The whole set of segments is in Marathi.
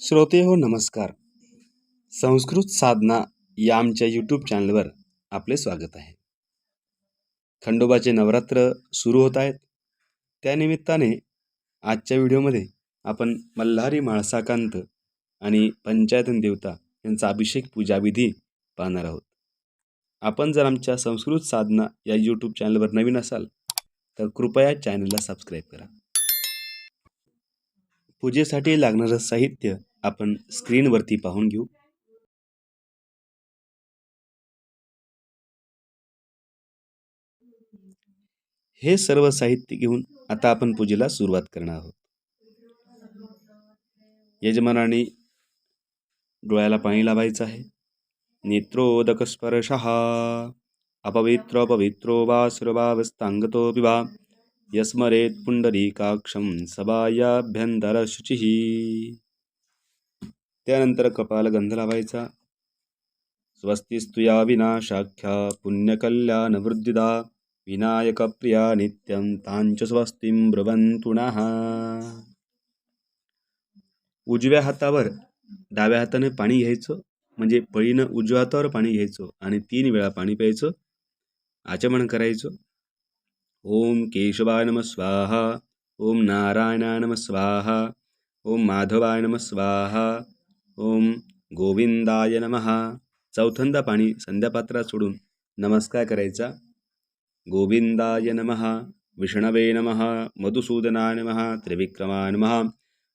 श्रोते हो नमस्कार. संस्कृत साधना या आमच्या यूट्यूब चॅनलवर आपले स्वागत आहे. खंडोबाचे नवरात्र सुरू होत आहेत. त्यानिमित्ताने आजच्या व्हिडिओमध्ये आपण मल्हारी माळसाकांत आणि पंचायतन देवता यांचा अभिषेक पूजाविधी पाहणार आहोत. आपण जर आमच्या संस्कृत साधना या यूट्यूब चॅनलवर नवीन असाल तर कृपया चॅनलला सबस्क्राईब करा. पूजेसाठी लागणारं साहित्य आपण स्क्रीनवरती पाहून घेऊ. हे सर्व साहित्य घेऊन आता आपण पूजेला सुरुवात करणार आहोत. यजमानाने डोळ्याला पाणी लावायचं आहे. नेत्रोदक स्पर्श अपवित्र पवित्रो वा सुरभावस्थांगतो विवा यस्मरेत पुंडरीकाक्षम सबायाभ्यंतर शुचिः त्यानंतर कपाल गंध लावायचा. स्वस्तिस्तुया विनाशाख्या पुण्यकल्याणवृद्धिदा विनायकप्रिया नित्यं तांच स्वस्तिं ब्रवंतुणा उजव्या हातावर डाव्या हाताने पाणी घ्यायचं म्हणजे पळीनं उजव्या हातावर पाणी घ्यायचं आणि तीन वेळा पाणी प्यायचं. आचमन करायचं. ओम केशवाय नम स्वाहा ओम नारायणाय नम स्वाहा ओम माधवाय नम स्वाहा ओम गोविंदाय नमः. चौथंदा पाणी संध्यापात्रात सोडून नमस्कार करायचा. गोविंदाय नमः विष्णवे नमः मधुसूदनाय नमः त्रिविक्रमाय नमहा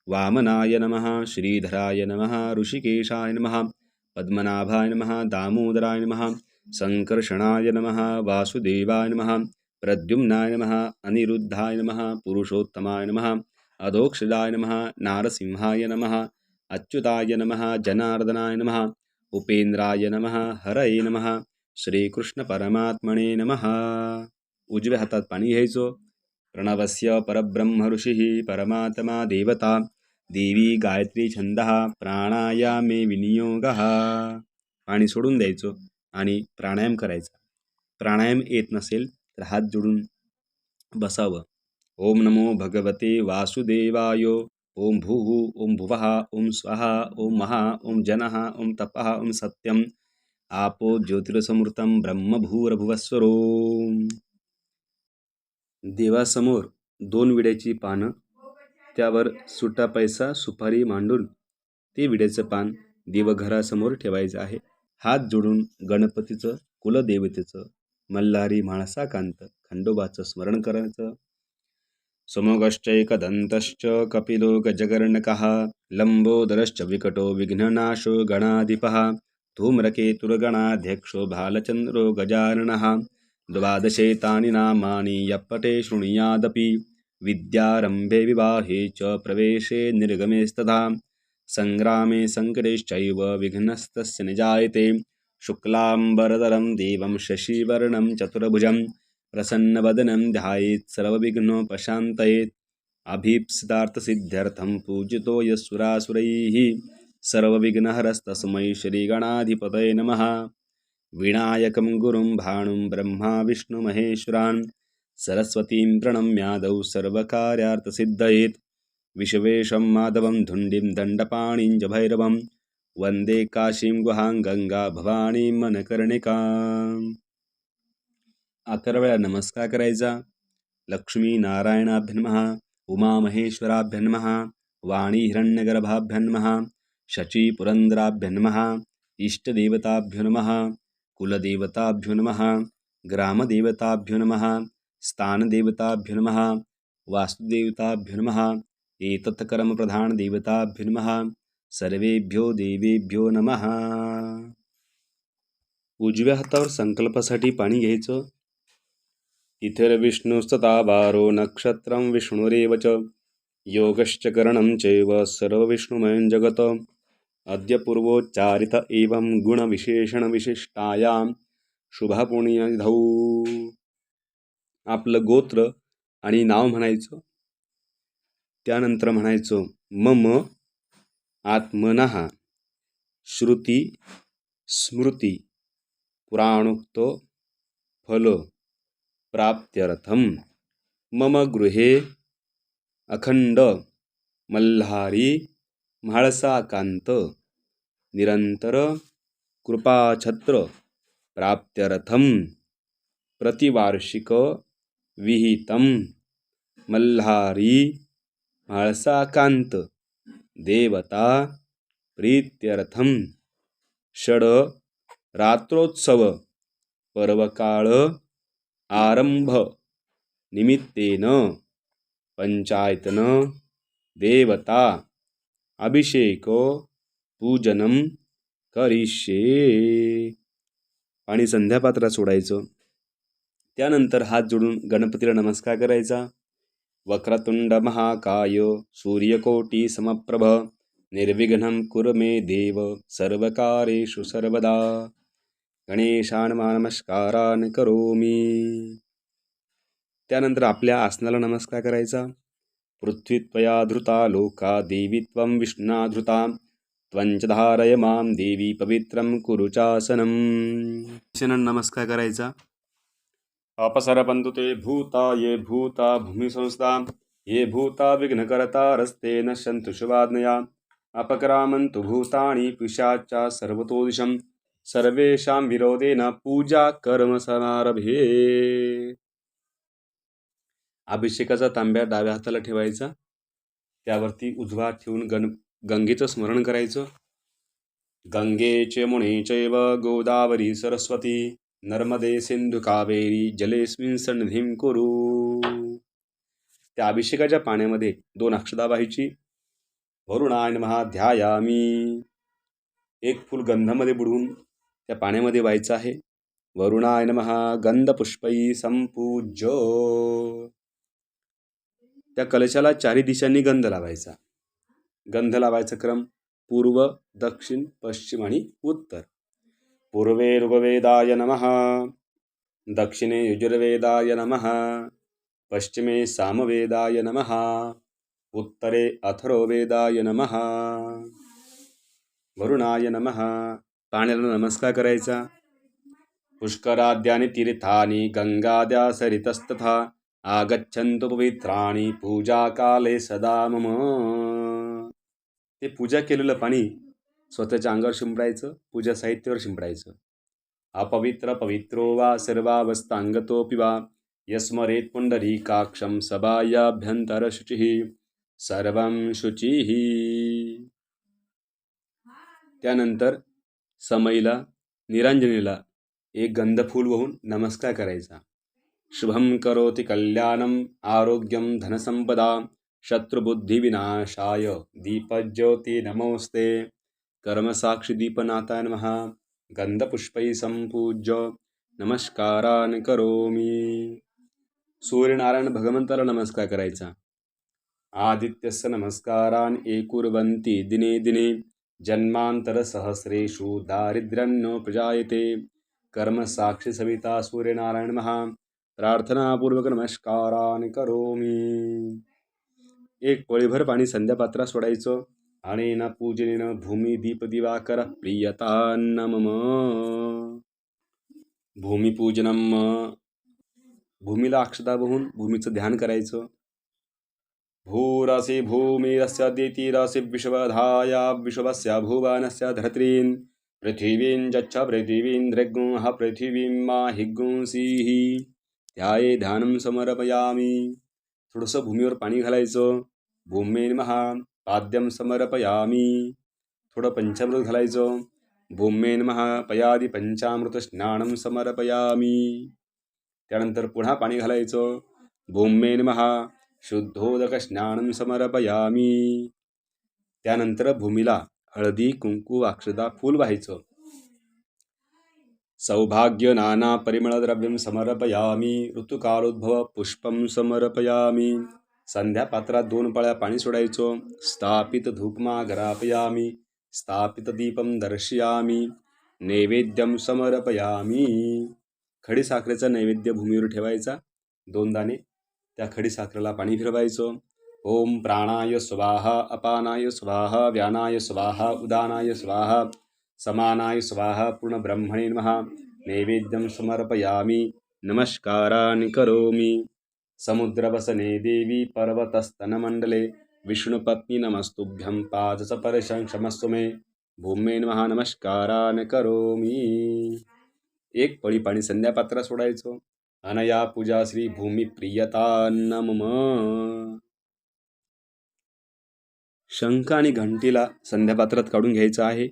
वामनाय नमः श्रीधराय नमः ऋषिकेशाय नमः पद्मनाभाय नमः दामोदराय नमः सङ्कर्षणाय नमः वासुदेवाय नमः प्रद्युम्नाय नमः अनिरुद्धाय नमः पुरुषोत्तमाय नमः अधोक्षदाय नमः नारसिंहाय नमः अच्युताय नमः जनार्दनाय नमः उपेंद्राय नमः हरये नमः श्रीकृष्णपरमात्मने नमः। उजव्या हातात पाणी घ्यायचो. प्रणवस्य परब्रह्म ऋषिः परमात्मा देवता देवी गायत्री छंदः प्राणायामे विनियोगः। पाणी सोडून द्यायचो आणि प्राणायाम करायचा. प्राणायाम येत नसेल तर हात जोडून बसावं. ओम नमो भगवते वासुदेवाय. ओम भूः ओम भुवः ओम स्वाहा ओम महा ओम जनः ओम तपः ओम सत्यम। आपो ज्योतिरसमृतम ब्रह्म भूरभुवस्वरो देवासमोर दोन विड्याची पानं त्यावर सुटा पैसा सुपारी मांडून ते विड्याचं पान देवघरासमोर ठेवायचं आहे. हात जोडून गणपतीचं कुलदेवतेचं मल्हारी म्हाळसाकांत खंडोबाचं स्मरण करायचं. समोगश्चैकदन्तश्च कपिलो गजगर्णकः लम्बोदरश्च विकटो विघ्ननाशो गणाधिपः धूम्रकेतुर्गणाध्यक्षो भालचन्द्रो गजाननः द्वादशेतानि नामानि यप्पटे शृणुयादपि विद्यारम्भे विवाहे च प्रवेशे निर्गमेस्तथा सङ्ग्रामे सङ्कटेश्चैव विघ्नस्तस्य निजायते शुक्लाम्बरधरं देवं शशिवर्णं चतुर्भुजं प्रसन्नवदनं ध्यायेत् सर्वविघ्नोपशान्तयेत् अभीप्सितार्थसिद्ध्यर्थं पूजितो यस्सुरासुरैः सर्वविघ्नहरस्तस्मै श्रीगणाधिपतये नमः। विनायकं गुरुं भाणुं ब्रह्मा विष्णुमहेश्वरान् सरस्वतीं प्रणम्यादौ सर्वकार्यार्थसिद्धयेत्। विश्वेशं माधवं धुण्डिं दण्डपाणिं च भैरवं। वन्दे काशीं गुहां गंगा भवानीं मनकर्णिकाम् अकरा वेळा नमस्कार करायचा. लक्ष्मी नारायणाभ्यन्महा उमा महेश्वराभ्यन्महा वाणी हिरण्यगर्भाभ्यन्महा शची पुरंदराभ्य नमः इष्टदेवताभ्यो नमः कुलदेवताभ्यो नमः ग्रामदेवताभ्यो एतत् सर्वेभ्यो देवेभ्यो नमः. उजव्या हातावर संकल्पासाठी पाणी घ्यायचं. तिथिर्विष्णुस्तता वारो नक्षत्रं विष्णुरेव च। योगश्च करणं चैव सर्वविष्णुमयं जगत अद्य पूर्वोच्चारित एवं गुणविशेषणविशिष्टायां शुभपुण्यधौ आपलं गोत्र आणि नाव म्हणायचं। त्यानंतर म्हणायचं मम आत्मनः श्रुती स्मृती पुराणोक्त फल। प्राप्त्यर्थं मम गृहे अखंड मल्हारी म्हाळसाकान्त निरंतर कृपाछत्र प्राप्त्यर्थं प्रतिवार्षिक विहितं मल्हारी म्हाळसाकांत देवता प्रीत्यर्थं षड रात्रोत्सव पर्वकाळ आरंभ निमित्तेन पंचायतन देवता अभिषेक पूजनम करिष्ये. आणि संध्यापात्रात सोडायचं. त्यानंतर हात जोडून गणपतीला नमस्कार करायचा. वक्रतुंड महाकाय सूर्यकोटी समप्रभ निर्विघ्नं कुर मे देव सर्वकारेषु सर्वदा. गणेशान नमस्कारान करोमी। त्यानंतर आपल्या आसनाला नमस्कार करायचा. पृथ्वी त्वया धृता लोका देवी त्वं विष्णा धृता त्वंच धारय मां देवी पवित्रं कुरु चासनम नमस्कार करायचा। अपसरपंतु ते भूता ये भूता भूमिसंस्था ये भूता विघ्नकर्ता रस्ते नश्यन्तु शुभाज्ञया अपक्रामन्तु भूतानि पिशाचा सर्वतोदिशं सर्वेषां विरोधेन पूजा कर्म समारभे. अभिषेकाचा तांब्या डाव्या हाताला ठेवायचा. त्यावरती उजवा ठेवून गण गंगेचं स्मरण करायचं. गंगेचे च मुने चैव गोदावरी सरस्वती नर्मदे सिंधू कावेरी जलेस्मिन सन्निधीं कुरु. त्या अभिषेकाच्या पाण्यामध्ये दोन अक्षदा व्हायची वरुणाय महा ध्यायामी एक फुल गंधामध्ये बुडवून त्या पाण्यामध्ये व्हायचं आहे. वरुणाय नमहा गंधपुष्पई संपूज्यो. त्या कलशाला चारी दिशांनी गंध लावायचा. गंध लावायचा क्रम पूर्व दक्षिण पश्चिम आणि उत्तर. पूर्वे ऋग्वेदाय नमः दक्षिणे यजुर्वेदाय नमः पश्चिमे सामवेदाय नमः उत्तरे अथर्ववेदाय नमः. वरुणाय नमः। पाण्याला नमस्कार करायचा. पुष्कराद्यानि तीर्थानि गंगाद्या सरितस्तथा आगच्छन्तु पवित्राणि पूजाकाले सदा मम. ते पूजा केलेलं पाणी स्वतःच्या अंगावर शिंपडायचं पूजा साहित्यावर शिंपडायचं. अपवित्र पवित्रो वा सर्वावस्थांगतोऽपि वा यस्मरेत् पुण्डरीकाक्षं सभायाभ्यन्तरशुचिः सर्व शुचिः. त्यानंतर समईला निरांजनीला एक गंधफूल वाहून नमस्कार करायचा. शुभम करोति कल्याणम आरोग्यम धनसंपदा शत्रुबुद्धिविनाशाय दीपज्योती नमोस्ते। कर्मसाक्षी दीपनाथाय नमः। गंधपुष्पै संपूज्य नमस्कारान करोमी। सूर्यनारायण भगवंताला नमस्कार करायचा। आदित्यस्य नमस्कारान एकुर्वन्ति दिने दिने। जन्मान्तरसहस्रेषु दारिद्र्यन्नो प्रजायते। कर्मसाक्षी सविता सूर्यनारायण महा। प्रार्थनापूर्वक नमस्कारान करोमी। एक पळीभर पाणी संध्यापात्रात सोडायचं। आणि ना पूजनेन भूमी दीप दिवाकर प्रियता मम भूमिपूजनम भूमीला अक्षता बहून भूमीचं ध्यान करायचं। भूरसि भूमिरस्य दितिरसि विश्वधाया विश्वस्य भुवनस्य धर्त्रीन् पृथिवीं जच्छ पृथिवीं दृग्गुंह पृथिवीं माहिगुंसीः त्याये ध्यानं समर्पयामी। थोडंसं भूमीवर पाणी घालायचं भूमेन महा पाद्यम समर्पयामी। थोडं पंचामृत घालायचं भूमेन महा पयादी पंचामृत स्नानं समर्पयामी। त्यानंतर पुन्हा पाणी घालायचं भूमेन महा शुद्धोदक स्नानं समर्पयामी. त्यानंतर भूमीला हळदी कुंकू अक्षदा फूल व्हायचं. सौभाग्य नाना परिमळद्रव्यं समर्पयामी. ऋतुकालोद्भव पुष्पं समर्पयामी. संध्यापात्रात दोन पळ्या पाणी सोडायचो. स्थापित धूपमा घरापयामी. स्थापित दीपम दर्शयामी. नैवेद्यम समर्पयामी. खडीसाखरेचा नैवेद्य भूमीवर ठेवायचा. दोन दाणे त्या खडीसाखरेला पाणी फिरवायचं. ओम प्राणाय स्वाहा अपानाय स्वाहा व्यानाय स्वाहा उदानाय स्वाहा समानाय स्वाहा पूर्ण ब्रह्मणे नमः. नैवेद्यं समर्पयामी. नमस्कारान् करोमि. समुद्रवसने देवी पर्वतस्तनमण्डले विष्णुपत्नी नमस्तुभ्यं पादच परशं मे. भूमेन नमः नमस्कारान करोमी. एक पळी पाणी संध्यापात्रात सोडायचो. अनया पूजा श्री भूमी प्रियता नम शंख आणि घंटीला संध्यापात्रात काढून घ्यायचं आहे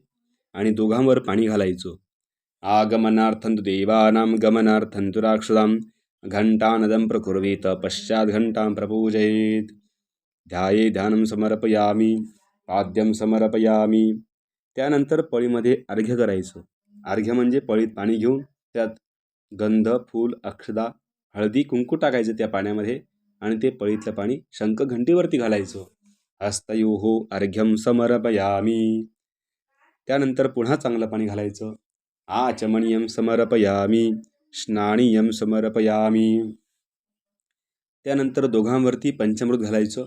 आणि दोघांवर पाणी घालायचं. आगमनार्थंतु देवानां गमनार्थंतु राक्षसां घंटानदं प्रकुर्वीत पश्चात घंटां प्रपूजयेत। ध्याये ध्यानं समर्पयामी पाद्यम समर्पयामी। त्यानंतर पळीमध्ये अर्घ्य करायचं. अर्घ्य म्हणजे पळीत पाणी घेऊन त्यात गंध फूल अक्षदा हळदी कुंकू टाकायचं त्या पाण्यामध्ये आणि ते पळीतलं पाणी शंख घंटीवरती घालायचं. हस्तयोहो अर्घ्यम समर्पयामी. त्यानंतर पुन्हा चांगलं पाणी घालायचं. आचमणीयम समर्पयामी. स्नाणीयम समर्पयामी. त्यानंतर दोघांवरती पंचामृत घालायचं.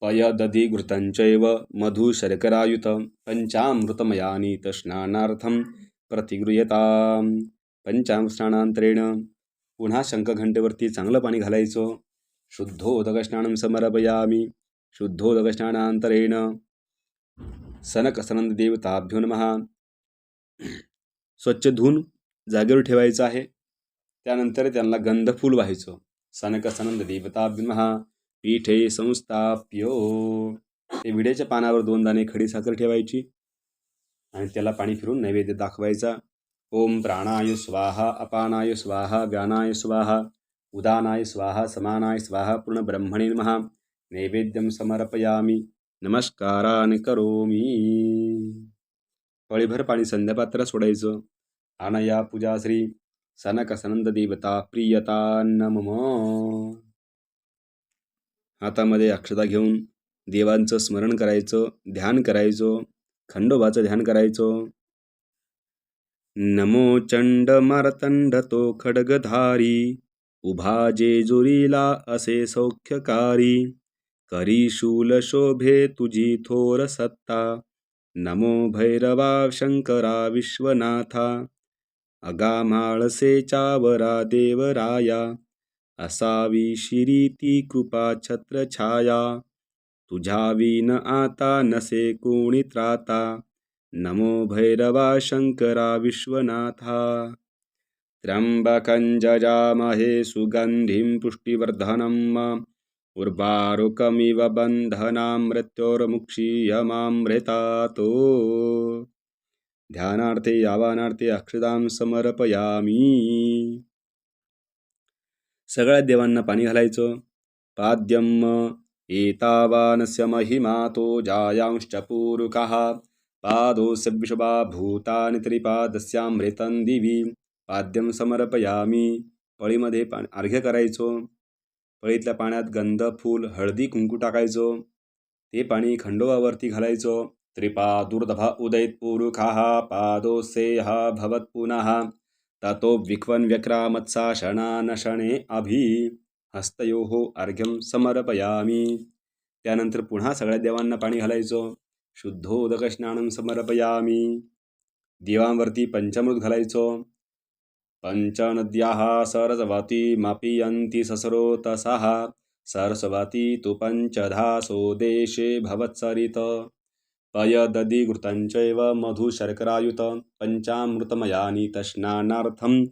पय दधी घृतंचैव मधु शर्करायुत पंचामृतमयानीत स्नानार्थं प्रतिगृह्यताम. पंचाम स्नानांतरेण पुन्हा शंखघंटेवरती चांगलं पाणी घालायचं। शुद्धोदक स्नानं समर्पयामी। शुद्धोदक स्नानांतरेण सनक देवताभ्यो नमहा स्वच्छ धुवून जागेवर ठेवायचं आहे। त्यानंतर त्यांना गंधफूल व्हायचं। सनक सनंद देवताभ्यो नमहा पीठे संस्थाप्यो। ते विड्याच्या पानावर दोन दाणे खडी साखर ठेवायची आणि त्याला पाणी फिरून नैवेद्य दाखवायचा। ओम प्राणाय स्वाहा अपानाय स्वाहा व्यानाय स्वाहा उदानाय स्वाहा समानाय स्वाहा पूर्ण ब्रह्मणे नमः। नैवेद्यम समर्पयामी नमस्कारान करोमी। पळीभर पाणी संध्यापात्र सोडायचं। अनया पूजा श्री सनक सनंद देवता प्रियता नम। हातामध्ये अक्षता घेऊन देवांचं स्मरण करायचं ध्यान करायचं खंडोबाचं ध्यान करायचं नमो चंड मारतंड तो खडगधारी उभा जेजुरीला असे सौख्यकारी करी शूल शोभे तुझी थोर सत्ता नमो भैरवा शंकरा विश्वनाथा अगामाळसे चावरा देवराया असावी शिरीती कृपा छत्रछाया तुझ्या विन आता नसे कोणी त्राता नमो भैरवा शङ्करा विश्वनाथा। त्र्यंबकं जजामहे सुगन्धिं पुष्टिवर्धनम् उर्वारुकमिव बन्धनां मृत्योर्मुक्षीयमामृतातो ध्यानार्थे यावानार्थे अक्षदां समर्पयामी। सगळ्या देवांना पाणी घालायचं. पाद्यम एतावानस्य महिमातो जायांश्च पूरुकः। पादोस्य विषभा भूतानि त्रिपादस्यामृतं दिवी। पाद्यम समर्पयामी। पळीमध्ये पाणी अर्घ्य करायचो। पळीतल्या पाण्यात गंध फूल हळदी कुंकू टाकायचो। ते पाणी खंडोबावरती घालायचो। त्रिपादुर्दभा उदयत पुरुखाः। पादोसेह भवत पुनः। ततो विक्वन व्यक्रामत्सा शणानशणे अभि। हस्तयोः अर्घ्यम समर्पयामी। त्यानंतर पुन्हा सगळ्या देवांना पाणी घालायचो। शुद्धोदकस्नानं समर्पयामी। दिवांवरती पंचामृत घालायचो पंचनद्याः सरस्वती मापियन्ति ससरोतसः। सरस्वती तु पञ्चधासो देशे भवत्सरित। पयदधिघृतञ्चैव मधुशर्करायुत। पञ्चामृतमयानि तस्नानार्थं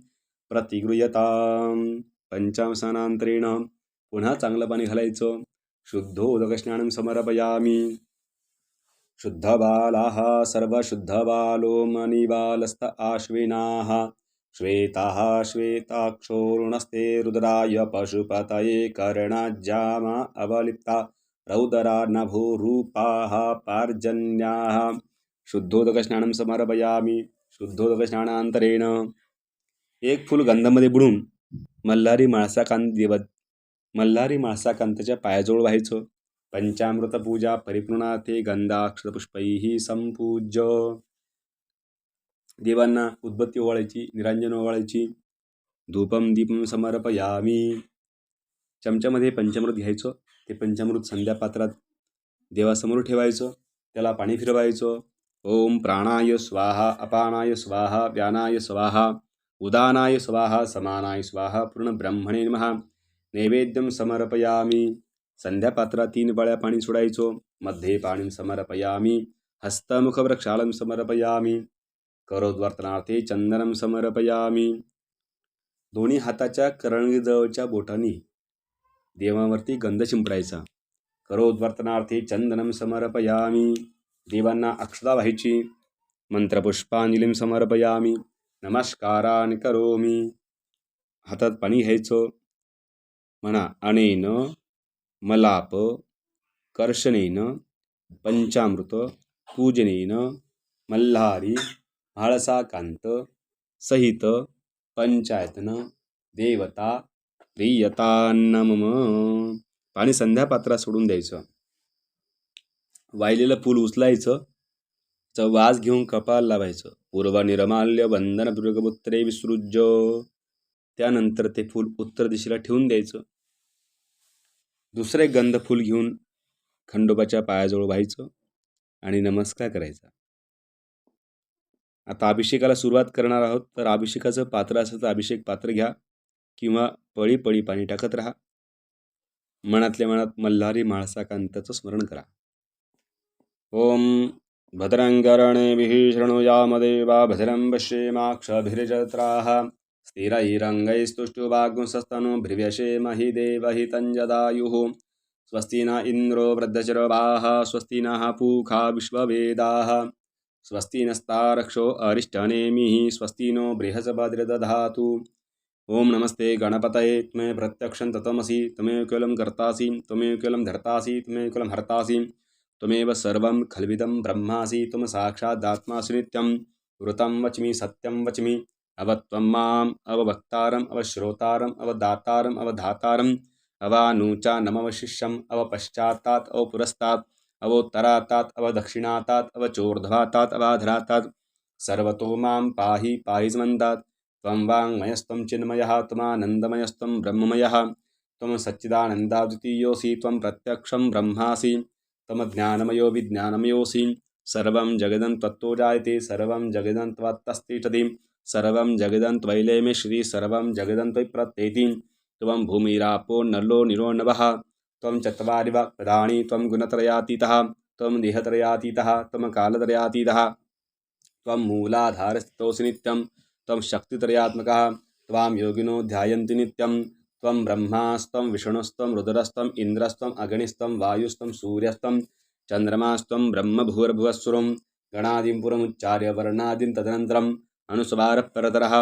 प्रतिगृह्यतां पंचांसनांतरेण पुन्हा चांगलं पाणी घालायचं शुद्धोदकस्नानं समर्पयामी। शुद्धबालाः सर्वशुद्धबालो मणिबालस्त आश्विनाः। श्वेताः श्वेताक्षोरुणस्ते रुद्राय पशुपतये कर्णाज्जामा अवलिप्ता रौदरा पार्जन्याः। शुद्धोदकस्नानं समर्पयामी। शुद्धोदकस्नानांतरेण एक फूल गंधामध्ये बुडून मल्हारी माळसाकांत देवत मल्हारी माळसाकांताच्या पायाजवळ व्हायचं. पंचामृत पूजा परिपूर्णार्थे गंधाक्षरपुष्पैः संपूज्य देवांना उद्बत्ती ओवाळायची निरांजन ओवाळायची धूपम दीपम समर्पयामी। चमच्यामध्ये पंचामृत घ्यायचं ते पंचामृत संध्यापात्रात देवासमोर ठेवायचं त्याला पाणी फिरवायचं। ओम प्राणाय स्वाहा अपानाय स्वाहा व्यानाय स्वाहा उदानाय स्वाहा समानाय स्वाहा पूर्ण ब्रह्मणे नमः। नैवेद्यं समर्पयामी। संध्यापात्रात तीन बळ्या पाणी सोडायचो. मध्ये पाणी समर्पयामी. हस्तमुखवृक्षालं समर्पयामी. करोद्वर्तनार्थे चंदनम समर्पयामी. दोन्ही हाताच्या करंगजवळच्या बोटांनी देवावरती गंध शिंपडायचा. करोद्वर्तनार्थे चंदनम समर्पयामी. देवांना अक्षता व्हायची. मंत्रपुष्पांजलीम समर्पयामी. नमस्कारान करोमी. हातात पाणी घ्यायचं. म्हणा अनेन मलाप कर्षणेन पंचामृत पूजनेन मल्हारी म्हाळसाकांत सहित पंचायतन देवता प्रियतान्न मम पाणी संध्यापात्रात सोडून द्यायचं. वाहिलेलं फूल उचलायचं. च वास घेऊन कपाल लावायचं. पूर्व निर्माल्य बंधन दुर्गपुत्रे विसृज्य. त्यानंतर ते फूल उत्तर दिशेला ठेवून द्यायचं. दुसरे गंधफूल घेऊन खंडोबाच्या पायाजवळ व्हायचं आणि नमस्कार करायचा. आता अभिषेकाला सुरुवात करणार आहोत तर अभिषेकाचं पात्र असेल तर अभिषेक पात्र घ्या किंवा पळी पळी पाणी टाकत राहा. मनातल्या मनात मल्हारी माळसाकांताचं स्मरण करा. ओम भद्रङ्करणेभिः शृणुयामदेवा भद्रं पश्येमाक्षभिर्जत्राः स्थिरैरङ्गैस्तुष्टुवाग्ंसस्तनुभिर्व्यशेमहि देवहि तञ्जदायुः स्वस्ति न इन्द्रो वृद्धचरवाः स्वस्ति नः पूखा विश्ववेदाः। स्वस्ति नस्तारक्षो अरिष्टनेमिः स्वस्ति नो बृहस्पतिर्दधातु। ॐ नमस्ते गणपतये त्वमेव प्रत्यक्षं तत्त्वमसि त्वमेव केवलं कर्तासि त्वमेव केवलं धर्तासि त्वमेव केवलं हर्तासि। त्वमेव सर्वं खल्विदं ब्रह्मासि, त्वं साक्षादात्मासि नित्यं। वृतं वच्मि, सत्यं वच्मि। अवत्वं माम् अववक्तारम् अवश्रोतारम् अवदातारम् अवधातारम् अवानूचानमवशिष्यम् अवपश्चात्तात् अवपुरस्तात् अवोत्तरातात् अवदक्षिणातात् अवचोर्ध्वातात् अवाधरातात् सर्वतो माँ पाहि पाहि स्मन्तात् त्वं वाङ्मयस्त्वं चिन्मयः त्वमानन्दमयस्त्वं ब्रह्ममयः त्वं सच्चिदानन्दाद्वितीयोऽसि त्वं प्रत्यक्षं ब्रह्मासि त्वमज्ञानमयो विज्ञानमयोऽसि सर्वं जगदं जायते सर्वं जगदं सर्वं जगदं त्वैलेमे श्री सर्वं जगदं त्वयि प्रत्येति, त्वं भूमिरापो नलो निरो नभः त्वं चत्वारि प्रधानि त्वं गुणत्रयातीतः, त्वं देहत्रयातीतः, त्वं कालत्रयातीतः, त्वं मूलाधारस्थितोऽसि नित्यं, त्वं शक्तित्रयात्मकः, त्वां योगिनो ध्यायन्ति नित्यं, त्वं ब्रह्मास्त्वं विष्णुस्त्वं रुद्रस्त्वम् इन्द्रस्त्वम् अग्निस्त्वं वायुस्त्वं सूर्यस्त्वं, चन्द्रमास्त्वं ब्रह्मभूर्भुवस्वरं गणादिं पुरमुच्चार्य वर्णादिं అనుస్వారపరతరः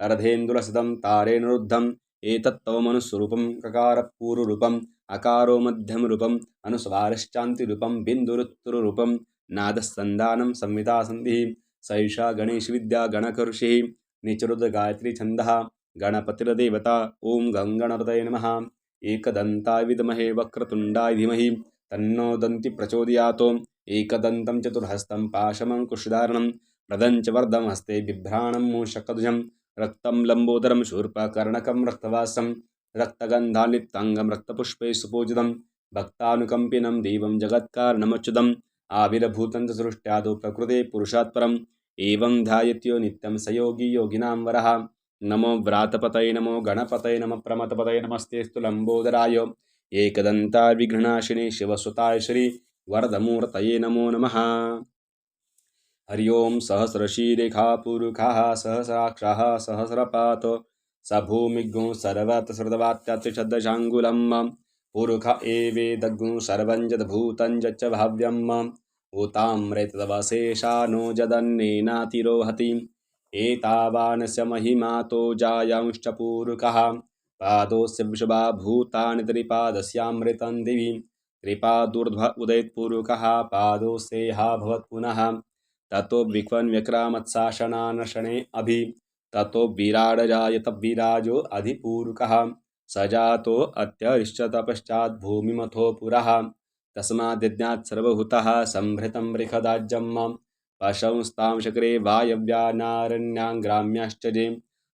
అర్ధేందులసితం తారేణురుద్ధం ఏతత్తవమనుస్వరూపం కకార పూరురూపం అకారో మధ్యమరూపం అనుస్వారశ్చాంతిరూపం బిందురుత్తురురూపం నాదస్సందానం సంహితాసంధి సైషా గణేష్ విద్యా గణకర్షి నిచరుద గాయత్రి ఛంద గణపతిరదేవత ఓం గంగణరదయ నమ ఏకదంతాయ విదమహే వక్రతుండాయ ధీమహి తన్నో దంతి ప్రచోదయాతో ఏకదంతం చతుర్హస్తం పాశమంకుషధారణం प्रदञ्च वर्धं हस्ते बिभ्राणं मूषकध्वजं रक्तं लम्बोदरं शूर्पकर्णकं रक्तवासं रक्तगन्धालिप्ताङ्गं रक्तपुष्पे सुपूजितं भक्तानुकम्पिनं देवं जगत्कारणमच्युतम् आविर्भूतं च सृष्ट्यादौ प्रकृते पुरुषात् परम् एवं ध्यायत्यो नित्यं स योगी योगिनां वरः। नमो व्रातपतये नमो गणपतये नमः प्रमथपतये नमस्तेस्तु लम्बोदराय एकदन्ताय विघ्नाशिने शिवसुताय श्री वरदमूर्तये नमो नमः हरि ओं सहस्रशीरेखापुरुखाः सहस्राक्षः सहस्रपात। स भूमिज्ञो सर्वतसृतवात्यात्रिशब्दशाङ्गुलं पुरुख एवेदग्नो सर्वं यद्भूतं यच्च भाव्यं भूताम्रेतदवशेषा नो जदन्नेनातिरोहति एतावानस्य महिमातो जायांश्च पूरुकः। पादोऽस्य विषभा भूतानि त्रिपादस्यामृतं दिवि। त्रिपादुर्ध्व उदयत्पूरुकः पादोऽस्येहा भवत् ततो ततो विक्वन्व्यक्रामत्साशनानशने अभि ततो विराडजायत विराजो अधिपूरुकः स जातो अत्यरिश्चतपश्चात् भूमिमथो पुरः। तस्माद्यज्ञात् सर्वभूतः सम्भृतं बृहदाज्यं पशंस्तां शक्रे वायव्यानारण्यां ग्राम्याश्च जे।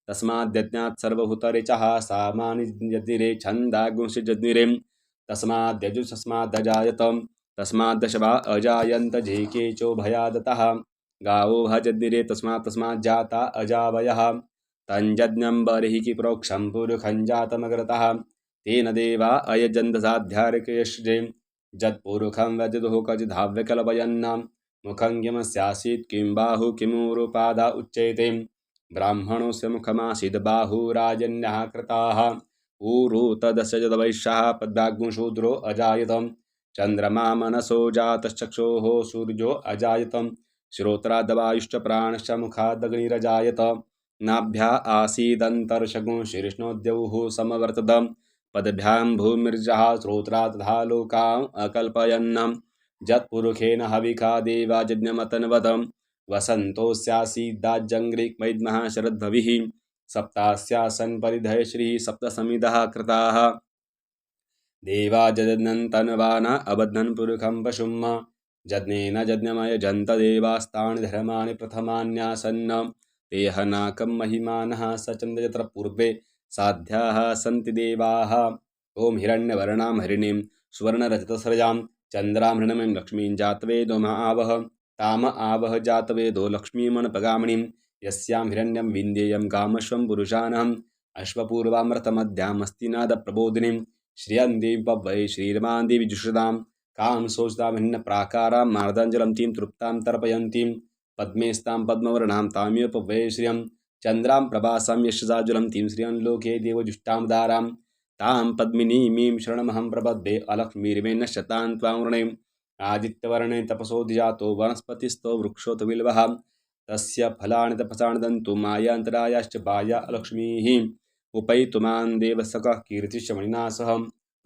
तस्माद्यज्ञात् सर्वभूतरिचः सामानि यद्निरे छन्दागुंसि जद्निरे तस्माद्यजुषस्मादजायत तस्माद्दशवा अजायन्त झेकेचो भयादतः। गावो भजद्निरे तस्मात् तस्माज्जाता अजावयः। तञ्जज्ञं बर्हिः प्रोक्षं पुरुखञ्जातमग्रतः तेन देवा अयजन्तसाध्यार्कयश्जे जत्पूर्वकं व्यजतुः कचिधाव्यकल्पयन्नां। मुखं किमस्यासीत् किं बाहु किमुरुपादा उच्यते। ब्राह्मणोऽस्य मुखमासीद् बाहुराजन्यः कृताः। ऊरु तदस्य जदवैश्यः पद्भाग्शूद्रो अजायत चन्द्रमा मनसो जातश्चक्षोः सूर्यो अजायत श्रोत्रादवायुश्च प्राणश्च मुखादग्निरजायत। नाभ्या आसीदन्तर्षगुं शीर्ष्णोद्यौः समवर्तत। पदभ्यां भूमिर्जः श्रोत्रा तथा लोकाम् अकल्पयन्नं जत्पुरुखेन हविका देवाजज्ञमतन्वतं वसन्तोऽस्यासीदाज्जङ्घ्रिक्मैद्मः शरद्भविः। सप्तास्यासन् परिधय श्रीः कृताः। देवा देवाजनन्तन्वान अबध्नन् पुरुखं पशुम् जज्ञेन जज्ञमय जन्तदेवास्तानि धर्माणि प्रथमान्यासन्न। तेहनाकं महिमानः स चन्द्र यत्र पूर्वे साध्याः सन्ति देवाः। ॐ हिरण्यवर्णां हरिणीं सुवर्णरजतस्रजां चन्द्रां हृणमीं लक्ष्मीं जातवेदो आवह। ताम आवह जातवेदो लक्ष्मीमणपगामिणीं यस्यां हिरण्यं विन्देयं कामश्वं पुरुषाणाम् अश्वपूर्वामृतमध्यामस्तिनादप्रबोधिनीं श्रियं देवीं पवै श्रीरमां देवी जुषदां कां सोचतां भिन्नप्राकारां मार्दाञ्जलं तीं तृप्तां तर्पयन्तीं पद्मेस्तां पद्मवर्णां तामेव पवै श्रियं चन्द्रां प्रभासां यशसाजुलं तीं श्रियं लोके देवजुष्टां दारां तां पद्मिनीमीं शरणमहं प्रपद्ये अलक्ष्मीर्मेण शतां त्वां वृणेम् आदित्यवर्णे तपसोऽधिजातो वनस्पतिस्थो वृक्षोत विल्वः तस्य फलानि तपसानि दन्तु मायान्तरायाश्च बाया अलक्ष्मीः। उपैतुमान् देवसखः कीर्तिशमणिना सह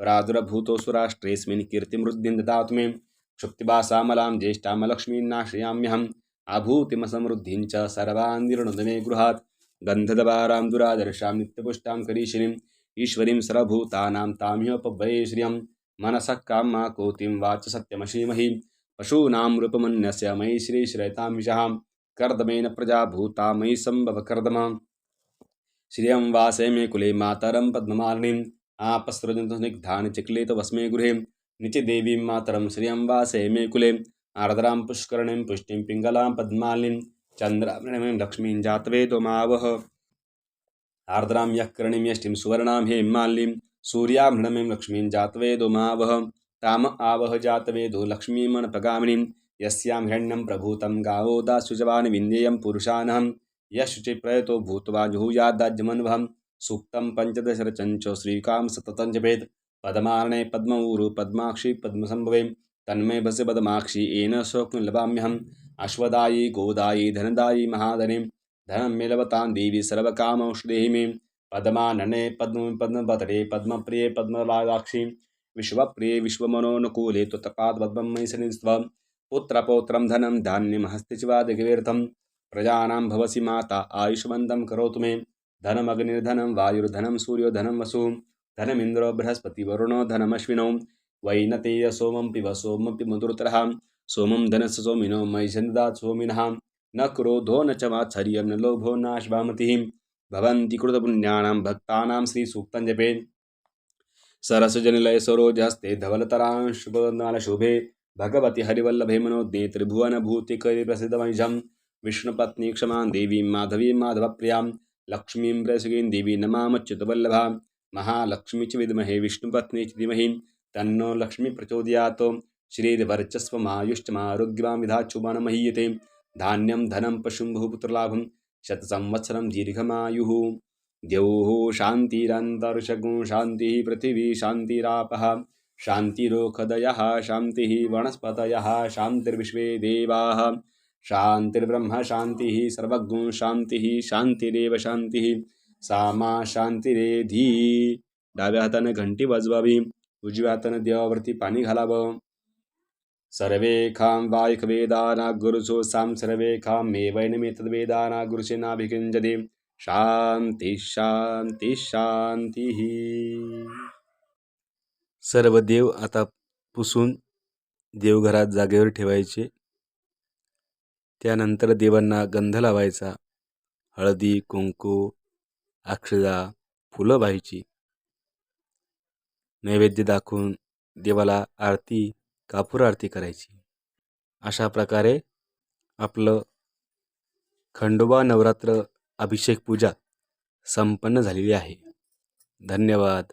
प्रादुरभूतो सुराष्ट्रेऽस्मिन् कीर्तिमृद्धिं ददातु मे। क्षुप्तिभासामलां ज्येष्ठामलक्ष्मीन्नाश्रयाम्यहम् आभूतिमसमृद्धिं च सर्वान् निर्णुद मे गृहात्। गन्धदवारां दुरादर्शां नित्यपुष्टां करीशिनीम् ईश्वरीं सर्वभूतानां ताम्योपवये श्रियं मनसः कामा कोतिं वाच सत्यमशीमहि पशूनां रूपमन्यस्य मयि श्रीश्रयतां विशः कर्दमेन प्रजा मयि सम्भव कर्दम श्रियं वासे मे कुले मातरं पद्ममालिनीम् आपस्रजन्तस्निग्धानि चिक्लेत वस्मे गृहे। निचिदेवीं मातरं श्रियं वासे मे कुले आर्द्रां पुष्करणीं पुष्टिं पिङ्गलां पद्मालिनीं चन्द्रामणिं लक्ष्मीं जातवेदोमावह आर्द्रां यः करणीं यष्टिं सुवर्णां हेमालिनीं सूर्यामृणमीं लक्ष्मीं जातवेदोमावह ताम आवह जातवेदो लक्ष्मीमणपगामिनीं यस्यां हिरण्यं प्रभूतं गावो दासुजवान् विन्देयं पुरुषानहं यशुचि प्रयतो भूत्वा जुहुयादाज्यमन्वहं सूक्तं पञ्चदशरचञ्चो श्रीकां सततं जपेत् पद्मार्णे पद्मऊरु पद्माक्षि पद्मसम्भवे तन्मे भस्य पद्माक्षि येन शोक्ं लभाम्यहम्। अश्वदायी गोदायी धनदायी महाधने धनं मे लभतां देवी सर्वकामौषधेहि मे पद्मानने पद्म पद्मपतरे पद्मप्रिये पद्मलाक्षी विश्वप्रिये विश्वमनोनुकूले त्वत्तपात् पद्मं मयि सन्निधिस्त्वं पुत्रपौत्रं धनं धान्यं हस्ते च प्रजानां भवसि माता आयुष्मन्दं करोतु मे। धनमग्निर्धनं वायुर्धनं सूर्योधनं वसु। धनमिन्द्रो बृहस्पतिवरुणो धनमश्विनौ। वैनतेय सोमं पिब सोमपि मधुरतरः। सोमं धनस्य सोमिनो मयि सोमिनः। न क्रोधो न च मात्सर्यं न लोभो नाश्वामतिः भवन्ति कृतपुण्यानां भक्तानां श्रीसूक्तं जपेत् सरसजनिलय सरोजहस्ते धवलतरां शुभनालशुभे भगवति हरिवल्लभे मनोज्ञे त्रिभुवनभूतिकरिप्रसिद्धमैषं विष्णुपत्नी क्षमां देवीं माधवीं माधवप्रियां लक्ष्मीं प्रसुगीं देवी नमामच्युतवल्लभा महालक्ष्मी च विद्महे विष्णुपत्नी च धीमहि तन्नो लक्ष्मी प्रचोदयात्। श्रीर्वर्चस्वमायुश्चमारोग्यमां विधाचुमानमहीयते। धान्यं धनं पशुं बहुपुत्रलाभं शतसंवत्सरं दीर्घमायुः। द्यौः शान्तिरन्तर्षगुं शान्तिः पृथिवी शान्तिरापः। शान्तिरोखदयः शान्तिः वनस्पतयः शान्तिर्विश्वे देवाः। शांतिर्ब्रह्म शांति ही सर्वगुण शांति ही शांतिरेव शांतीः सामा शांतिरेधी डाव्या हाताने घंटी वाजवावी। उजव्या हाताने देवावरती पाणी घालावं। सर्वे खां वायक वेदाना गुरुसो साम सर्वे खां मे वैनमेतद्वेदाना गुरुसेनाभिकिंजते शांती शांती शांती सर्व देव आता पुसून देवघरात जागेवर ठेवायचे. त्यानंतर देवांना गंध लावायचा. हळदी कुंकू अक्षदा फुलं व्हायची. नैवेद्य दाखवून देवाला आरती कापूर आरती करायची. अशा प्रकारे आपलं खंडोबा नवरात्र अभिषेक पूजा संपन्न झालेली आहे. धन्यवाद.